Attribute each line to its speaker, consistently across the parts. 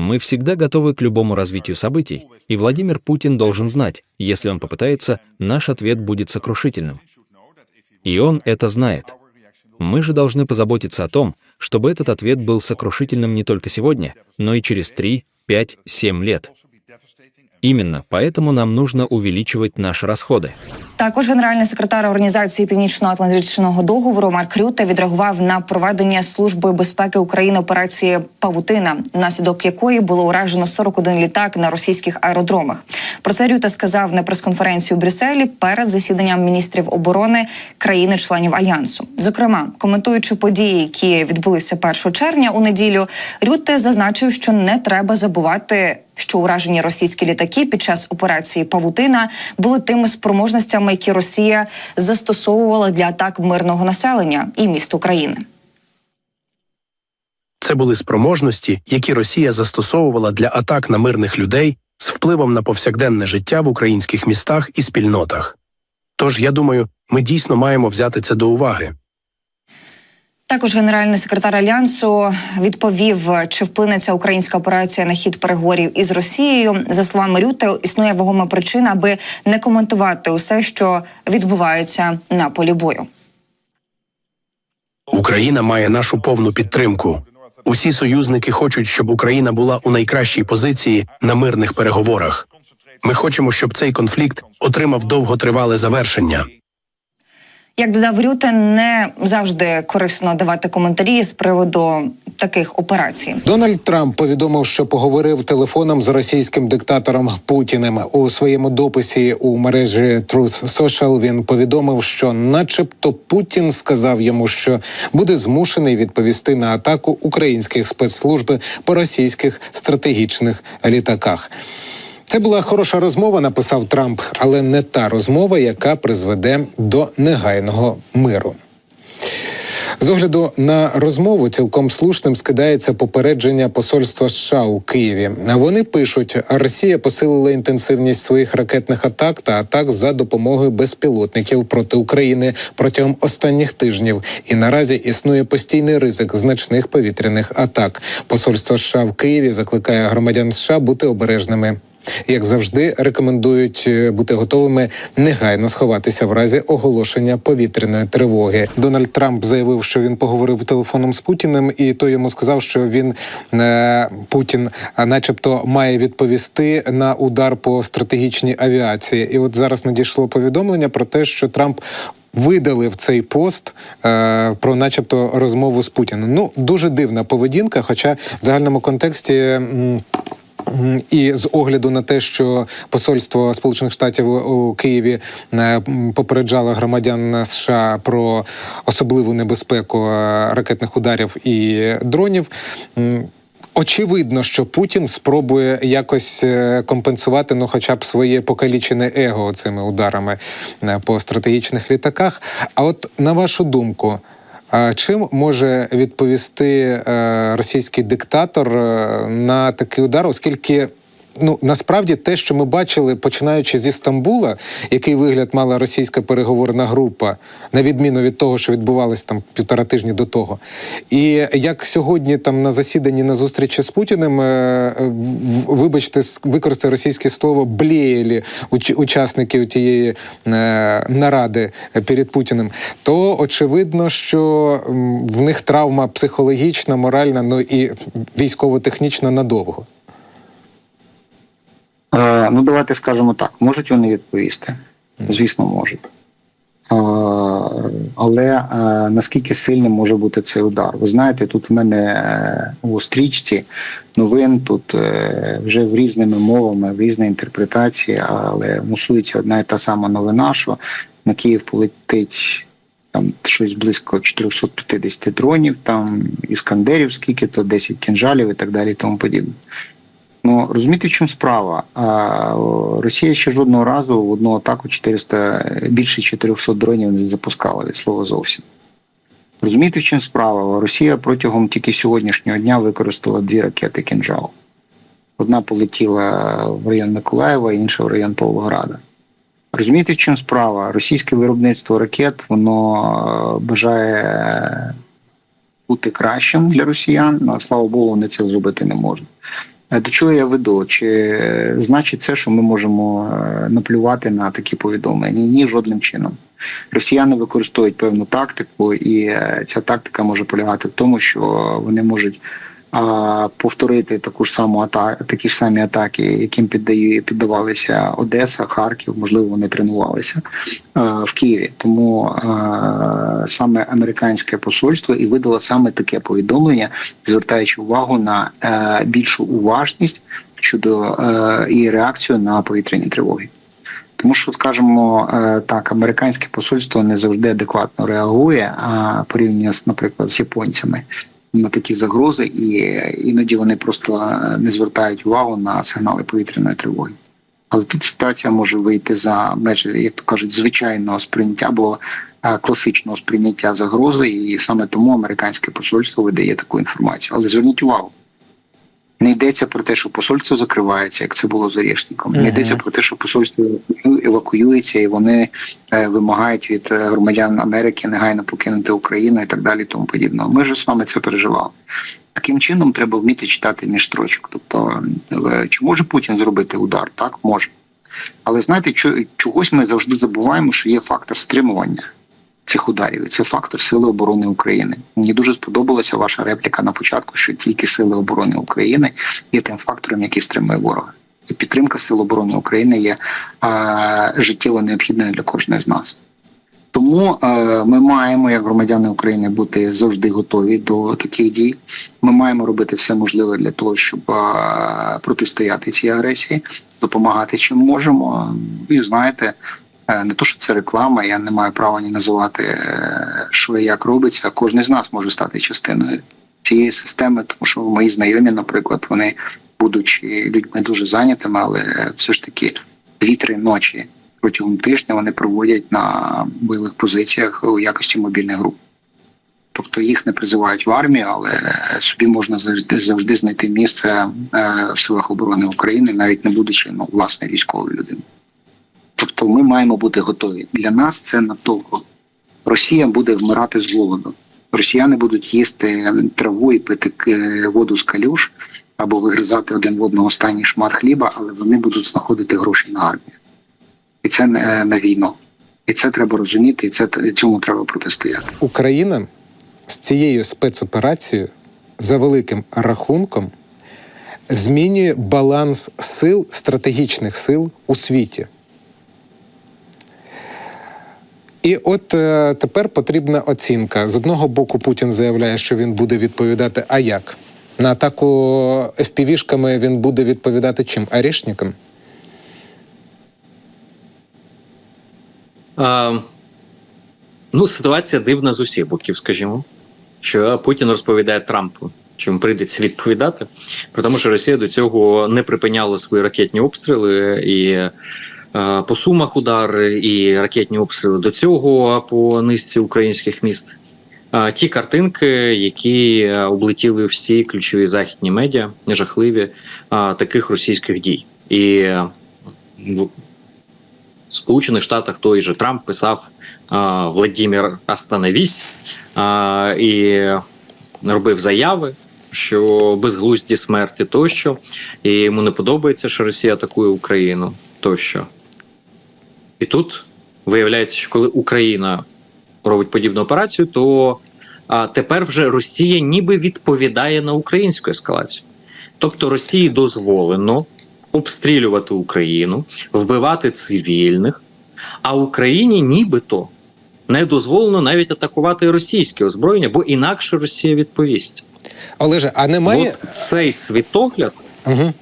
Speaker 1: Мы всегда готовы к любому развитию событий, и Владимир Путин должен знать, если он попытается, наш ответ будет сокрушительным. И он это знает. Мы же должны позаботиться о том, чтобы этот ответ был сокрушительным не только сегодня, но и через 3, 5, 7 лет. Именно поэтому нам нужно увеличивать наши расходы.
Speaker 2: Також генеральний секретар організації Північно-Атлантичного договору Марк Рюте відреагував на проведення служби безпеки України операції Павутина, внаслідок якої було уражено 41 літак на російських аеродромах. Про це Рюте сказав на прес-конференції у Брюсселі перед засіданням міністрів оборони країни-членів альянсу. Зокрема, коментуючи події, які відбулися 1 червня у неділю, Рюте зазначив, що не треба забувати що уражені російські літаки під час операції Павутина були тими спроможностями, які Росія застосовувала для атак мирного населення і міст України.
Speaker 3: Це були спроможності, які Росія застосовувала для атак на мирних людей з впливом на повсякденне життя в українських містах і спільнотах. Тож, я думаю, ми дійсно маємо взяти це до уваги.
Speaker 2: Також генеральний секретар альянсу відповів, чи вплине ця українська операція на хід переговорів із Росією. За словами Рюте, існує вагома причина, аби не коментувати усе, що відбувається на полі бою.
Speaker 3: Україна має нашу повну підтримку. Усі союзники хочуть, щоб Україна була у найкращій позиції на мирних переговорах. Ми хочемо, щоб цей конфлікт отримав довготривале завершення.
Speaker 2: Як додав Рюте, не завжди корисно давати коментарі з приводу таких операцій.
Speaker 4: Дональд Трамп повідомив, що поговорив телефоном з російським диктатором Путіним у своєму дописі у мережі Truth Social Він повідомив, що, начебто, Путін сказав йому, що буде змушений відповісти на атаку українських спецслужб по російських стратегічних літаках. Це була хороша розмова, написав Трамп, але не та розмова, яка призведе до негайного миру. З огляду на розмову цілком слушним скидається попередження посольства США у Києві. Вони пишуть, Росія посилила інтенсивність своїх ракетних атак та атак за допомогою безпілотників проти України протягом останніх тижнів. І наразі існує постійний ризик значних повітряних атак. Посольство США в Києві закликає громадян США бути обережними. Як завжди, рекомендують е, бути готовими негайно сховатися в разі оголошення повітряної тривоги. Дональд Трамп заявив, що він поговорив телефоном з Путіним, і той йому сказав, що він е, Путін, начебто, має відповісти на удар по стратегічній авіації. І от зараз надійшло повідомлення про те, що Трамп. Видалив цей пост е, про, начебто, розмову з Путіним. Ну дуже дивна поведінка. Хоча в загальному контексті. м, І з огляду на те, що посольство Сполучених Штатів у Києві е, попереджало громадян США про особливу небезпеку е, ракетних ударів і дронів. Очевидно, що Путін спробує якось е, компенсувати, ну, хоча б своє покалічене его цими ударами по стратегічних літаках. А от на вашу думку, чим може відповісти е, російський диктатор е, на такий удар, оскільки ну насправді те, що ми бачили, починаючи зі Стамбула, який вигляд мала російська переговорна група, на відміну від того, що відбувалось там півтора тижні до того, і як сьогодні там на засіданні на зустрічі з Путіним, е, вибачте, використаю російське слово блєєлі уч- учасників тієї е, наради перед Путіним, то очевидно, що в них травма психологічна, моральна, ну і військово-технічна надовго.
Speaker 5: Е, ну, давайте скажемо так: можуть вони відповісти? Звісно, можуть. Е, але е, наскільки сильним може бути цей удар? Ви знаєте, тут в мене у стрічці новин тут е, вже в різними мовами, в різні інтерпретації, але мусується одна і та сама новина, що на Київ полетить там щось близько 450 дронів, там іскандерів, скільки то 10 кінжалів і так далі, і тому подібне. Ну розумієте, в чому справа? Росія ще жодного разу в одну атаку 400, більше 400 дронів не запускала від слова зовсім. Розумієте, в чому справа? Росія протягом тільки сьогоднішнього дня використала дві ракети «Кінжал». Одна полетіла в район Миколаєва, інша в район Павлограда. Розумієте, в чому справа? Російське виробництво ракет воно е, бажає бути кращим для росіян, але слава Богу, вони це зробити не можуть. Е, До чого я веду? Чи е, значить це, що ми можемо е, наплювати на такі повідомлення? Ні, жодним чином. Росіяни використовують певну тактику, і ця тактика може полягати в тому, що вони можуть а, повторити таку ж саму атаку, такі ж самі атаки, яким піддаю, піддавалися Одеса, Харків, можливо, вони тренувалися е, в Києві. Тому е, саме американське посольство і видало саме таке повідомлення, звертаючи увагу на е, більшу уважність щодо е, і реакцію на повітряні тривоги. Тому що, скажімо, так, американське посольство не завжди адекватно реагує, а порівняно з, наприклад, з японцями на такі загрози, і іноді вони просто е, не звертають увагу на сигнали повітряної тривоги. Але тут ситуація може вийти за межі, як то кажуть, звичайного сприйняття або е, класичного сприйняття загрози, і саме тому американське посольство видає таку інформацію. Але зверніть увагу, не йдеться про те, що посольство закривається, як це було з Орешником. Не йдеться про те, що посольство евакуюється і вони е, вимагають від е, громадян Америки негайно покинути Україну і так далі. Тому подібного. Ми ж з вами це переживали. Таким чином треба вміти читати між строчок. Тобто, е, чи може Путін зробити удар? Так, може. Але знаєте, чо- чогось ми завжди забуваємо, що є фактор стримування цих ударів. І це фактор Сили оборони України. Мені дуже сподобалася ваша репліка на початку, що тільки Сили оборони України є тим фактором, який стримує ворога. І підтримка Сил оборони України є е, життєво необхідною для кожної з нас. Тому е, ми маємо, як громадяни України, бути завжди готові до таких дій. Ми маємо робити все можливе для того, щоб е, протистояти цій агресії, допомагати чим можемо. І знаєте, не то, що це реклама, я не маю права ні називати, е, що і як робиться. Кожен з нас може стати частиною цієї системи, тому що мої знайомі, наприклад, вони, будучи людьми дуже зайнятими, але все ж таки дві-три ночі протягом тижня вони проводять на бойових позиціях у якості мобільних груп. Тобто їх не призивають в армію, але собі можна завжди завжди знайти місце е, в силах оборони України, навіть не будучи ну, власне військовою людиною. Тобто ми маємо бути готові. Для нас це надовго. Росія буде вмирати з голоду. Росіяни будуть їсти траву і пити воду з калюш або вигризати один в одного останній шмат хліба, але вони будуть знаходити гроші на армію. І це не на війну. І це треба розуміти, і це цьому треба протистояти.
Speaker 4: Україна з цією спецоперацією за великим рахунком змінює баланс сил, стратегічних сил у світі. І от е, тепер потрібна оцінка. З одного боку, Путін заявляє, що він буде відповідати. А як? На атаку FPV-шками він буде відповідати чим? Арішникам?
Speaker 6: А, ну, ситуація дивна з усіх боків, скажімо, що Путін розповідає Трампу, йому прийдеться відповідати, при тому, що Росія до цього не припиняла свої ракетні обстріли і по сумах удари, і ракетні обстріли до цього по низці українських міст. Ті картинки, які е, облетіли всі ключові західні медіа, жахливі таких російських дій. І е, в Сполучених Штатах той же Трамп писав Владімір Остановісь і робив заяви, що безглузді смерті тощо, і йому не подобається, що Росія атакує Україну тощо. І тут виявляється, що коли Україна робить подібну операцію, то а, тепер вже Росія ніби відповідає на українську ескалацію. Тобто Росії дозволено обстрілювати Україну, вбивати цивільних, а Україні нібито не дозволено навіть атакувати російське озброєння, бо інакше Росія відповість.
Speaker 4: Олеже, а немає.
Speaker 6: От цей світогляд
Speaker 4: Угу.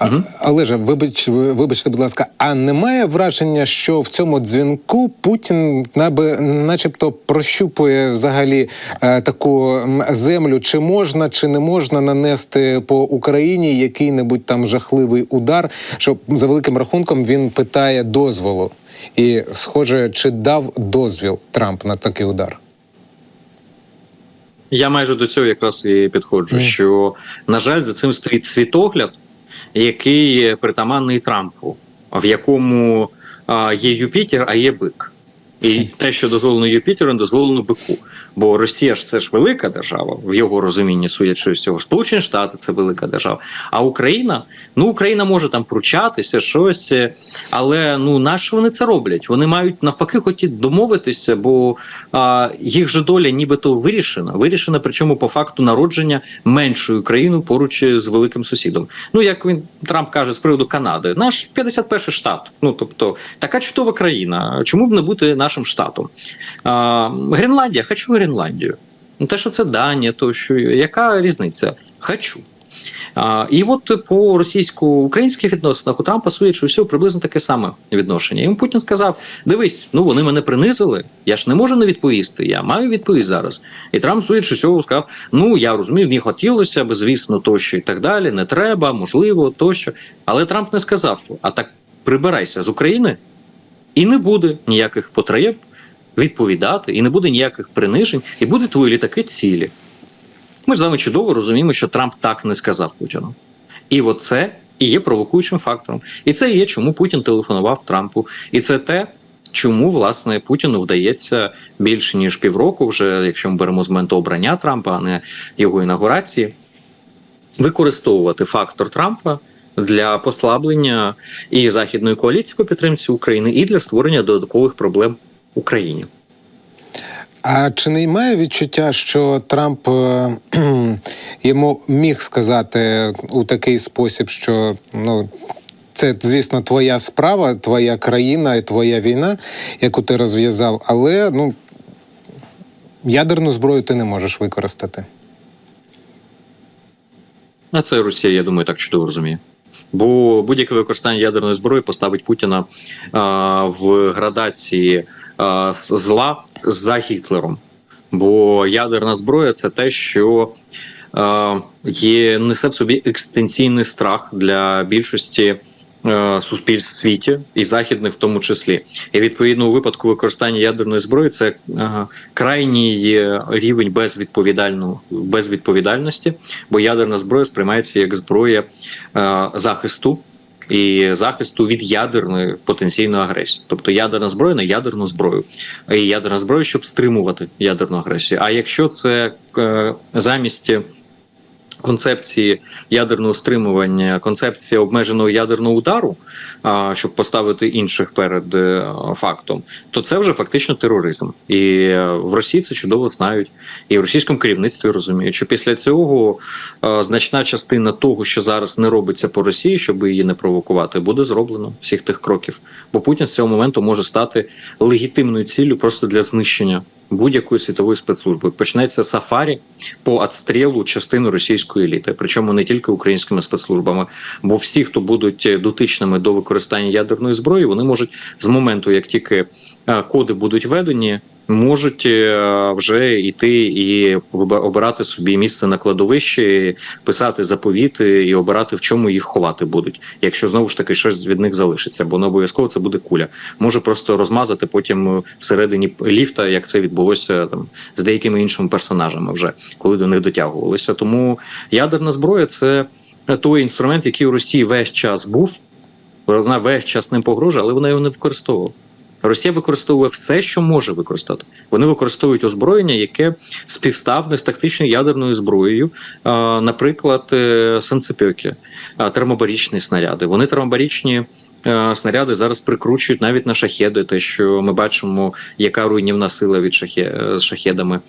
Speaker 6: Мгм.
Speaker 4: Олеже, вибач, вибачте, будь ласка, а немає враження, що в цьому дзвінку Путін наби, начебто прощупує взагалі е, таку землю, чи можна, чи не можна нанести по Україні який-небудь там жахливий удар, що за великим рахунком він питає дозволу. І, схоже, чи дав дозвіл Трамп на такий удар?
Speaker 6: Я майже до цього якраз і підходжу.
Speaker 4: Мгм.
Speaker 6: Що, на жаль, за цим стоїть світогляд, який притаманний Трампу, в якому є Юпітер, а є бик. І те, що дозволено Юпітеру, не дозволено бику. Бо Росія ж це ж велика держава в його розумінні, судячи з цього. Сполучені Штати це велика держава. А Україна, ну Україна може там пручатися, щось, е, але ну на що вони це роблять? Вони мають навпаки хотіти домовитися, бо а, їх же доля нібито вирішена. Вирішена, причому по факту народження меншою країною поруч з великим сусідом. Ну як він Трамп каже з приводу Канади, наш 51-й штат. Ну тобто така чудова країна. Чому б не бути нашим штатом? А, Гренландія, хочу Гренландію. Ну те, що це Данія, то що яка різниця? Хочу. А, і от по російсько-українських відносинах у Трампа судячи усього приблизно таке саме відношення. Йому Путін сказав: дивись, ну вони мене принизили, я ж не можу не відповісти. Я маю відповість зараз. І Трамп, судячи усього, сказав: Ну я розумію, мені хотілося б, звісно, тощо і так далі. Не треба, можливо, тощо. Але Трамп не сказав: а так прибирайся з України, і не буде ніяких потреб відповідати, і не буде ніяких принижень, і будуть твої літаки цілі. Ми ж з вами чудово розуміємо, що Трамп так не сказав Путіну. І от це і є провокуючим фактором. І це і є, чому Путін телефонував Трампу. І це те, чому власне Путіну вдається більше ніж півроку, вже якщо ми беремо з моменту обрання Трампа, а не його інаугурації, використовувати фактор Трампа. Для послаблення і західної коаліції по підтримці України, і для створення додаткових проблем Україні.
Speaker 4: А чи не має відчуття, що Трамп е, йому міг сказати у такий спосіб, що ну. Це, звісно, твоя справа, твоя країна і твоя війна, яку ти розв'язав, але ну, ядерну зброю ти не можеш використати.
Speaker 6: А це Росія, я думаю, так чудово розуміє. Бо будь-яке використання ядерної зброї поставить Путіна а, в градації а, зла за Гітлером. Бо ядерна зброя це те, що а, є, несе в собі екстенційний страх для більшості суспільств в світі, і західних в тому числі. І відповідно у випадку використання ядерної зброї це е, крайній е, рівень безвідповідального безвідповідальності, бо ядерна зброя сприймається як зброя е, захисту. І захисту від ядерної потенційної агресії, тобто ядерна зброя на ядерну зброю, і ядерна зброя, щоб стримувати ядерну агресію. А якщо це е, замість концепції ядерного стримування, концепція обмеженого ядерного удару, щоб поставити інших перед е, фактом, то це вже фактично тероризм. І е, в Росії це чудово знають, і в російському керівництві розуміють, що після цього е, значна частина того, що зараз не робиться по Росії, щоб її не провокувати, буде зроблено всіх тих кроків. Бо Путін з цього моменту може стати легітимною ціллю просто для знищення будь-якої світової спецслужби. Почнеться сафарі по отстрілу частини російської еліти, причому не тільки українськими спецслужбами, бо всі, хто будуть дотичними до використання ядерної зброї, вони можуть з моменту, як тільки е, коди будуть введені, можуть е, вже йти і обирати собі місце на кладовищі, писати заповіти і обирати в чому їх ховати будуть, якщо знову ж таки щось від них залишиться, бо не обов'язково це буде куля. Може просто розмазати потім всередині ліфта, як це відбулося там з деякими іншими персонажами, вже коли до них дотягувалися. Тому ядерна зброя це той інструмент, який у Росії весь час був. Вона весь час ним погрожує, але вона його не використовувала. Росія використовує все, що може використати. Вони використовують озброєння, яке співставне з тактичною ядерною зброєю, наприклад, е, санцепьоки, термобарічні снаряди. Вони термобарічні. е, Снаряди зараз прикручують навіть на шахеди, те, що ми бачимо, яка руйнівна сила від шахе з шахедами.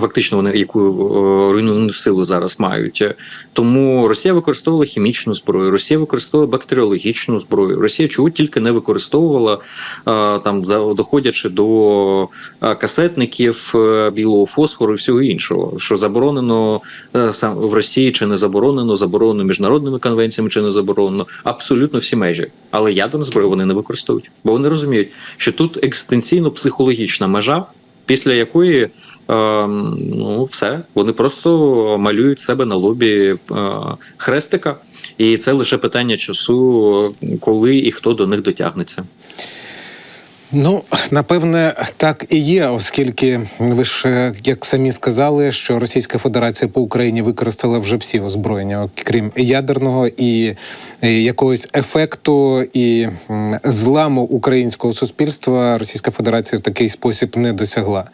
Speaker 6: Фактично, вони яку е, руйнівну силу зараз мають. Тому Росія використовувала хімічну зброю, Росія використовувала бактеріологічну зброю. Росія чого тільки не використовувала е, там, доходячи до е, касетників білого фосфору і всього іншого, що заборонено сам в Росії чи не заборонено, заборонено міжнародними конвенціями чи не заборонено. Абсолютно всі межі. Але ядерну зброю вони не використовують, бо вони розуміють, що тут екстенційно психологічна межа, після якої. Е, ну, все. Вони просто малюють себе на лобі е, хрестика, і це лише питання часу, коли і хто до них дотягнеться.
Speaker 4: Ну, напевне, так і є, оскільки ви ж е, як самі сказали, що Російська Федерація по Україні використала вже всі озброєння, окрім ядерного і е, якогось ефекту і зламу українського суспільства Російська Федерація в такий спосіб не досягла.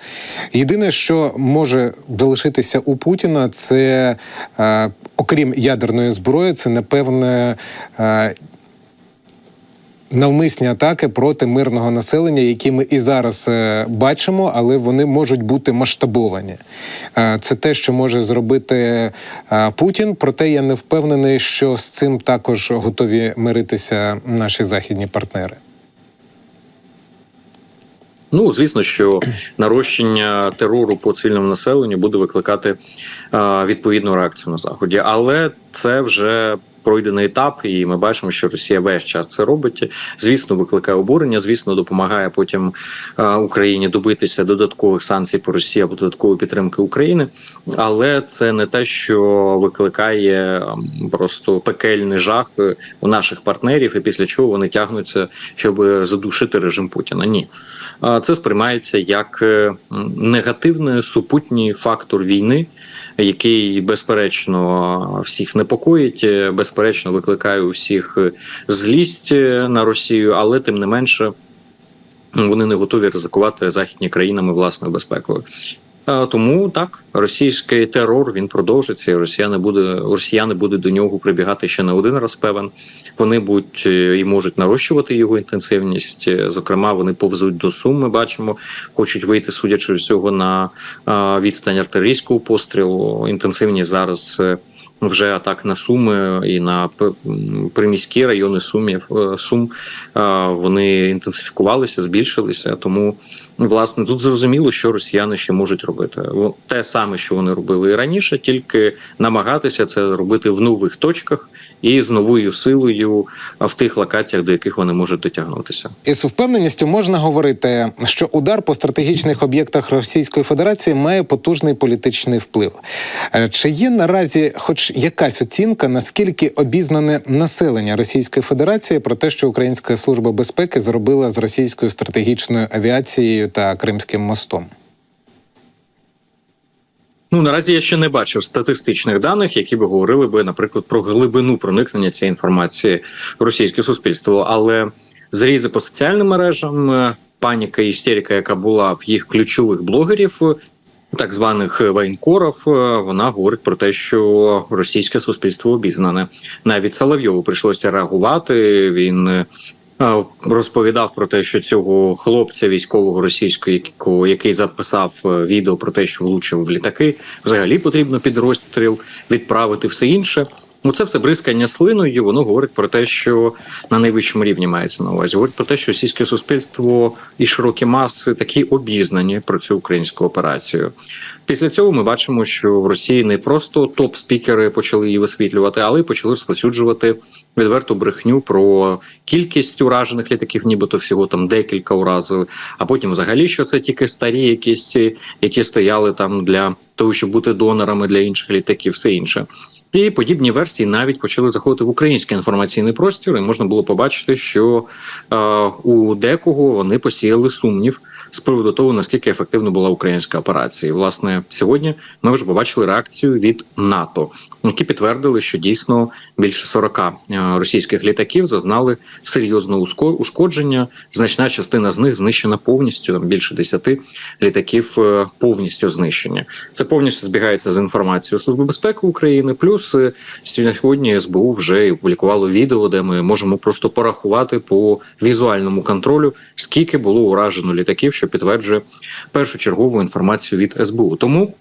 Speaker 4: Єдине, що може залишитися у Путіна, це е, окрім ядерної зброї, це напевне. Навмисні атаки проти мирного населення, які ми і зараз е, бачимо, але вони можуть бути масштабовані. Е, це те, що може зробити е, Путін. Проте я не впевнений, що з цим також готові миритися наші західні партнери.
Speaker 6: Ну, звісно, що нарощення терору по цивільному населенню буде викликати е, відповідну реакцію на заході, але це вже пройдений етап, і ми бачимо, що Росія весь час це робить. Звісно, викликає обурення. Звісно, допомагає потім е, Україні добитися додаткових санкцій по Росії або додаткової підтримки України. Але це не те, що викликає ем, просто пекельний жах е, у наших партнерів, і після чого вони тягнуться, щоб задушити режим Путіна. Ні. Це сприймається як е, негативний супутній фактор війни, який безперечно всіх непокоїть, е, безперечно викликає у всіх е, злість на Росію, але тим не менше вони не готові ризикувати західні країнами власною безпекою. Тому так російський терор він продовжиться. і Росіяни буде росіяни будуть до нього прибігати ще не один раз. Певен вони будуть е, і можуть нарощувати його інтенсивність. Е, Зокрема, вони повзуть до Сум. Ми бачимо, хочуть вийти, судячи з цього, на відстань артилерійського пострілу. Інтенсивність зараз. Вже атак на Суми і на приміські райони Сумів е, Сум е, вони інтенсифікувалися, збільшилися. Тому власне тут зрозуміло, що росіяни ще можуть робити. Те саме, що вони робили і раніше, тільки намагатися це робити в нових точках і з новою силою в тих локаціях, до яких вони можуть дотягнутися.
Speaker 4: Із впевненістю можна говорити, що удар по стратегічних об'єктах Російської Федерації має потужний політичний вплив. Е, Чи є наразі хоч якась оцінка, наскільки обізнане населення Російської Федерації про те, що Українська служба безпеки зробила з російською стратегічною авіацією та Кримським мостом?
Speaker 6: Ну наразі я ще не бачив статистичних даних, які би говорили би, наприклад, про глибину проникнення цієї інформації в російське суспільство. Але зрізи по соціальним мережам, е, паніка і істерика, яка була в їх ключових блогерів. е, Так званих е, вона говорить про те, що російське суспільство обізнане. Навіть Соловйову прийшлося реагувати. Він розповідав про те, що цього хлопця військового російського, який записав е, відео про те, що влучив в літаки, взагалі потрібно під розстріл відправити все інше. Ну, це все бризкання слиною. Воно говорить про те, що на найвищому рівні мається на увазі. Говорить про те, що російське суспільство і широкі маси такі обізнані про цю українську операцію. Після цього ми бачимо, що в Росії не просто топ-спікери почали її висвітлювати, але й почали розповсюджувати відверту брехню про кількість уражених літаків, нібито всього там декілька уразів. А потім, взагалі, що це тільки старі, якісь які стояли там для того, щоб бути донорами для інших літаків, все інше. І подібні версії навіть почали заходити в український інформаційний простір, і можна було побачити, що е, у декого вони посіяли сумнів з приводу того, наскільки ефективно була українська операція. І, власне, сьогодні ми вже побачили реакцію від НАТО, які підтвердили, що дійсно більше 40 е, російських літаків зазнали серйозного ушкодження. Значна частина з них знищена повністю. Там більше 10 літаків е, повністю знищені. Це повністю збігається з інформацією Служби безпеки України. Плюс е, сьогодні СБУ вже опублікувало відео, де ми можемо просто порахувати по візуальному контролю, скільки було уражено літаків, що підтверджує першочергову інформацію від СБУ. Тому.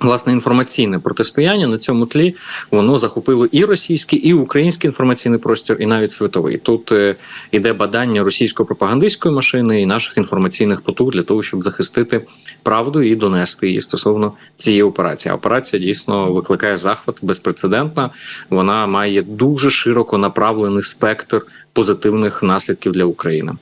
Speaker 6: Власне, інформаційне протистояння на цьому тлі воно захопило і російський, і український інформаційний простір, і навіть світовий. Тут е, іде бадання російсько-пропагандистської машини і наших інформаційних потуг для того, щоб захистити правду і донести її стосовно цієї операції. Операція дійсно викликає захват безпрецедентна. Вона має дуже широко направлений спектр позитивних наслідків для України.